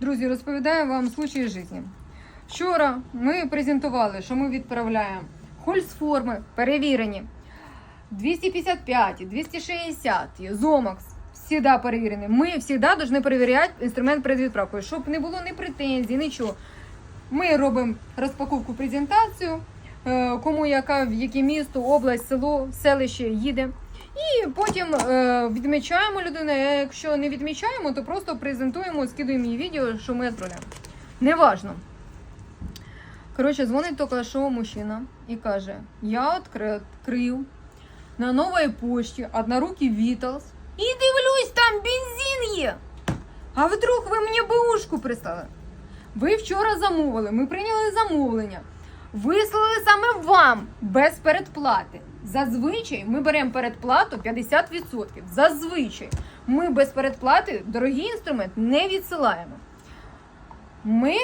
Друзі, розповідаю вам случай з житті. Вчора ми презентували, що ми відправляємо хольцформи перевірені. 255, 260, Зомакс. Всегда перевірені. Ми завжди повинні перевіряти інструмент перед відправкою, щоб не було ні претензій, нічого. Ми робимо розпаковку презентацію, е, кому яка, в яке місто, область, село, селище їде. І потім е, відмічаємо людину. А якщо не відмічаємо, то просто презентуємо, скидуємо їй відео, що ми відправляємо. Неважно. Коротше, дзвонить тільки що мужчина і каже: Я відкрив, на новій пошті однорукий Віталс і дивлюсь, там бензин є. А вдруг ви мені бушку прислали? Ви вчора замовили, ми прийняли замовлення. Вислали саме вам без передплати. Зазвичай ми беремо передплату 50%. Зазвичай ми без передплати дорогий інструмент не відсилаємо. Ми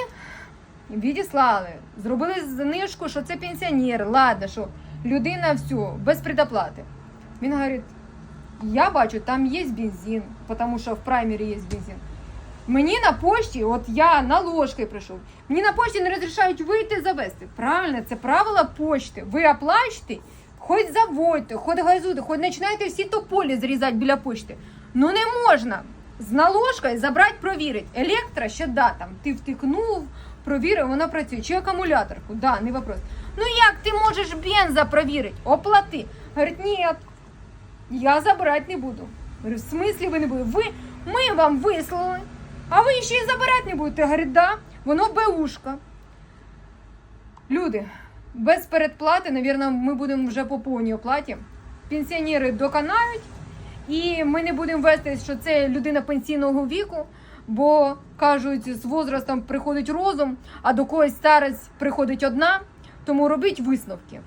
відіслали, зробили знижку, що це пенсіонер, ладно, що людина все, без предоплати. Він говорить: я бачу, там є бензин, тому що в праймері є бензин. Мені на пошті, от я на ложки прийшов, мені на пошті не розрішають вийти завести. Правильно, це правила пошти. Ви оплачуєте, хоч заводьте, хоч газуйте, хоч починайте всі тополі зрізати біля пошти. Ну не можна з наложкою забрати, провірити. Електро ще да, там ти втикнув, провірив, вона працює. Чи акумуляторку? Да, не вопрос. Ну як ти можеш бенза провірити? Оплати. Говорить, ні, я забирати не буду. Говорю, в смислі ви не будете? Ви, ми вам вислали, а ви ще й забирати не будете. Говорить, да, воно беушка. Люди, без передплати, навірно, ми будемо вже по повній оплаті. Пенсіонери доконають, і ми не будемо вести, що це людина пенсійного віку, бо кажуть, з возрастом приходить розум, а до когось старость приходить одна. Тому робіть висновки.